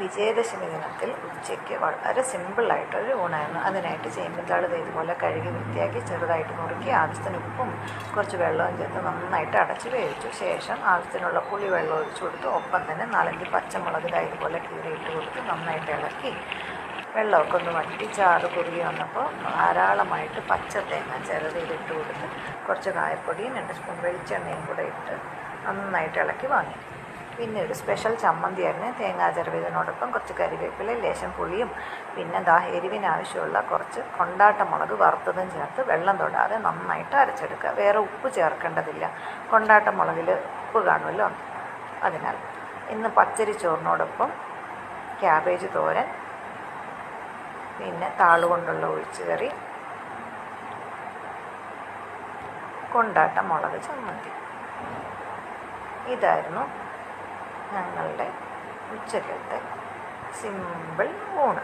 വിജയദശമി ദിനത്തിൽ ഉച്ചയ്ക്ക് വളരെ സിമ്പിളായിട്ടൊരു ഊണായിരുന്നു. അതിനായിട്ട് ചേമ്പിൻതാൾ ദേ ഇതുപോലെ കഴുകി വൃത്തിയാക്കി ചെറുതായിട്ട് നുറുക്കി ആവശ്യത്തിന് ഉപ്പും കുറച്ച് വെള്ളവും ചേർത്ത് നന്നായിട്ട് അടച്ച് വേവിച്ചു. ശേഷം ആവശ്യത്തിനുള്ള പുളി വെള്ളം ഒഴിച്ചു കൊടുത്തു ഒപ്പം തന്നെ നാലഞ്ച് പച്ചമുളക് ഇതുപോലെ കീറിയിട്ട് കൊടുത്ത് നന്നായിട്ട് ഇളക്കി. വെള്ളമൊക്കെ ഒന്ന് വറ്റി ചാറ് കുറുകി വന്നപ്പോൾ ധാരാളമായിട്ട് പച്ച തേങ്ങ ചിരതിയിലിട്ട് കൊടുത്ത് കുറച്ച് കായപ്പൊടിയും രണ്ട് സ്പൂൺ വെളിച്ചെണ്ണയും കൂടെ ഇട്ട് നന്നായിട്ട് ഇളക്കി വാങ്ങി. പിന്നെ ഒരു സ്പെഷ്യൽ ചമ്മന്തിയായിരുന്നു. തേങ്ങാ ചെറുവിതിനോടൊപ്പം കുറച്ച് കരിവേപ്പില ലേശം പുളിയും പിന്നെ ദാ എരിവിന് ആവശ്യമുള്ള കുറച്ച് കൊണ്ടാട്ട മുളക് വറുത്തതും ചേർത്ത് വെള്ളം തൊടാതെ നന്നായിട്ട് അരച്ചെടുക്കുക. വേറെ ഉപ്പ് ചേർക്കേണ്ടതില്ല. കൊണ്ടാട്ട മുളകിൽ ഉപ്പ് കാണുമല്ലോ? അതിനാൽ ഇന്ന് പച്ചരി ചോറിനോടൊപ്പം ക്യാബേജ് തോരൻ പിന്നെ താളുകൊണ്ടുള്ള ഒഴിച്ചുകറി കൊണ്ടാട്ട മുളക് ചമ്മന്തി. ഇതായിരുന്നു ഞങ്ങളുടെ ഉച്ചക്കത്തെ സിമ്പിൾ ഊണ്